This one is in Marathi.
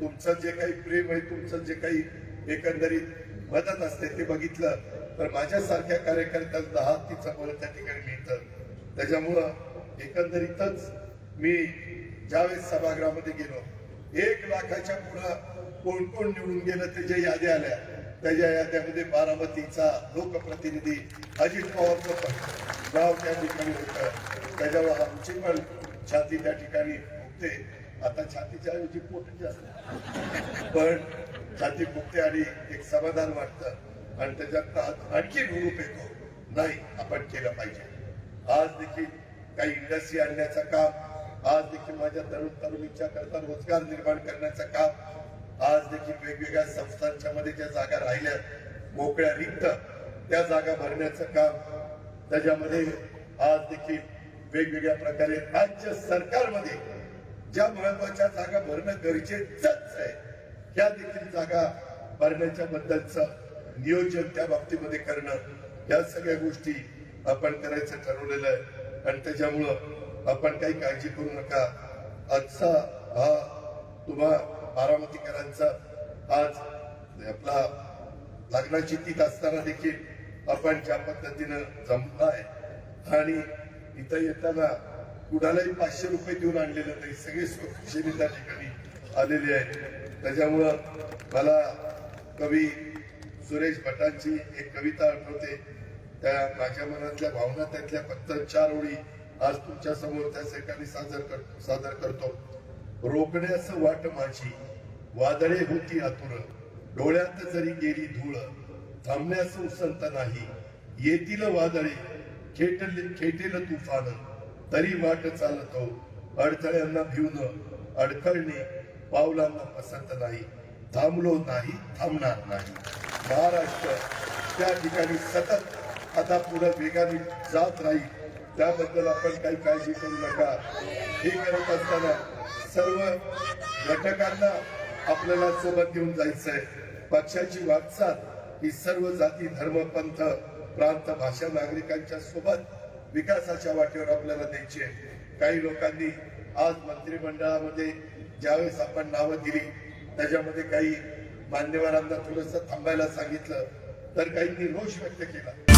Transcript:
तुमचं जे काही प्रेम आहे तुमचं जे काही एकंदरीत मदत असते ते बघितलं तर माझ्यासारख्या कार्यकर्त्यांना तिचा मला त्या ठिकाणी मिळतं. त्याच्यामुळं एकंदरीतच मी ज्यावेळेस सभागृहामध्ये गेलो एक लाखाच्या पुढं कोण कोण निवडून गेलं त्याच्या याद्या आल्या त्याच्या याद्यामध्ये बारामतीचा लोकप्रतिनिधी अजित पवारचं पण गाव त्या ठिकाणी होतं. त्याच्यावर आमची पण छाती त्या ठिकाणी होते आता छातीच्या ऐवजी पोट जास्त पण छाती फुगते आणि एक समाधान वाटतं. आणि त्याच्यात आणखी रूप येतो. नाही आपण केलं पाहिजे. आज देखील काही इंडस्ट्री आणण्याचं काम आज देखील माझ्या तरुण तरुणीच्या करता रोजगार निर्माण करण्याचं काम आज देखील वेगवेगळ्या संस्थांच्या मध्ये ज्या जागा राहिल्या मोकळ्या रिक्त त्या जागा भरण्याचं काम त्याच्यामध्ये आज देखील वेगवेगळ्या प्रकारे राज्य सरकारमध्ये ज्या महत्त्वाच्या जागा भरणं गरजेचंच आहे त्या देखील जागा भरण्याच्या बद्दलचं नियोजन त्या बाबतीमध्ये करणं या सगळ्या गोष्टी आपण करायचं ठरवलेलं आहे. आणि त्याच्यामुळं आपण काही काळजी करू नका. आजचा हा तुम्हा बारामतीकरांचा आज आपला लग्नाची तीत असताना देखील आपण ज्या पद्धतीनं जमलाय आणि इथं येताना कुणालाही पाचशे रुपये देऊन आणलेलं नाही सगळे स्वखुशीने त्या ठिकाणी आलेले आहेत. त्याच्यामुळं मला कवी सुरेश भटांची एक कविता आठवते. त्या माझ्या मनातल्या भावना त्यातल्या फक्त चार ओळी आज तुमच्यासमोर त्या ठिकाणी सादर कर सादर करतो. रोखण्यास वाट माझी वादळे होती आतुर डोळ्यात जरी गेली धूळ थांबण्यास उसंत नाही. येतील वादळे खेटले खेटेल तुफान. तरी वाट चालतो. अडथळ्यांना भिवन अडखळणे पावलांना पसंत नाही. थांबलो नाही थांबणार नाही. महाराष्ट्र त्या ठिकाणी सतत आता पुढे वेगाने जात राहील. त्याबद्दल आपण काही काळजी करू नका. हे करत असताना सर्व घटकांना आपल्याला सोबत घेऊन जायचंय. पक्षाची वाटचाल ही सर्व जाती धर्म पंथ प्रांत भाषा नागरिकांच्या सोबत विकासाच्या वाटेवर आपल्याला द्यायची आहे. काही लोकांनी आज मंत्रिमंडळामध्ये ज्यावेळेस आपण नावं दिली त्याच्यामध्ये काही मान्यवरांना थोडस थांबायला सांगितलं तर काहींनी रोष व्यक्त केला.